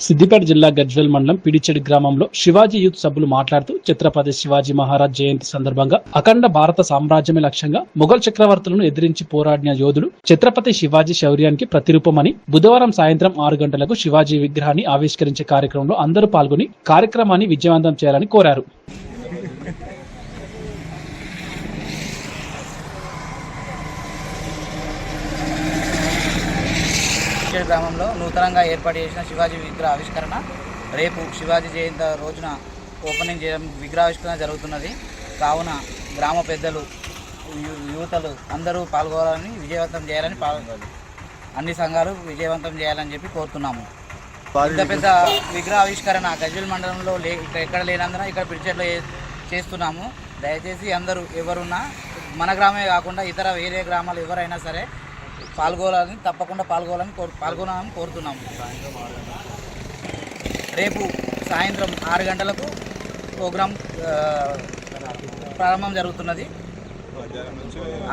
సిద్దిపేట జిల్లా గజ్వెల్ మండలం పిడిచెడి గ్రామంలో శివాజీ యూత్ సభ్యులు మాట్లాడుతూ ఛత్రపతి శివాజీ మహారాజ్ జయంతి సందర్భంగా అఖండ భారత సామ్రాజ్యమే లక్ష్యంగా మొఘల్ చక్రవర్తులను ఎదిరించి పోరాడిన యోధుడు ఛత్రపతి శివాజీ శౌర్యానికి ప్రతిరూపమని బుధవారం సాయంత్రం ఆరు గంటలకు శివాజీ విగ్రహాన్ని ఆవిష్కరించే కార్యక్రమంలో అందరూ పాల్గొని కార్యక్రమాన్ని విజయవంతం చేయాలని కోరారు. ఇచ్చడి గ్రామంలో నూతనంగా ఏర్పాటు చేసిన శివాజీ విగ్రహ ఆవిష్కరణ. రేపు శివాజీ జయంతి రోజున ఓపెనింగ్ చేయడం విగ్రహావిష్కరణ జరుగుతున్నది. కావున గ్రామ పెద్దలు యువతలు అందరూ పాల్గొనాలని విజయవంతం చేయాలని పాల్గొనాలి అన్ని సంఘాలు విజయవంతం చేయాలని చెప్పి కోరుతున్నాము. పెద్ద పెద్ద విగ్రహ ఆవిష్కరణ గజ్వెల్ మండలంలో లే ఇక్కడ ఎక్కడ లేనందున ఇక్కడ పిడిచెట్లో చేస్తున్నాము. దయచేసి అందరూ ఎవరున్నా మన గ్రామే కాకుండా ఇతర వేరే గ్రామాలు ఎవరైనా సరే పాల్గొనాలని తప్పకుండా పాల్గొనాలని కోరు పాల్గొనాలని కోరుతున్నాము. రేపు సాయంత్రం ఆరు గంటలకు ప్రోగ్రాం ప్రారంభం జరుగుతున్నది.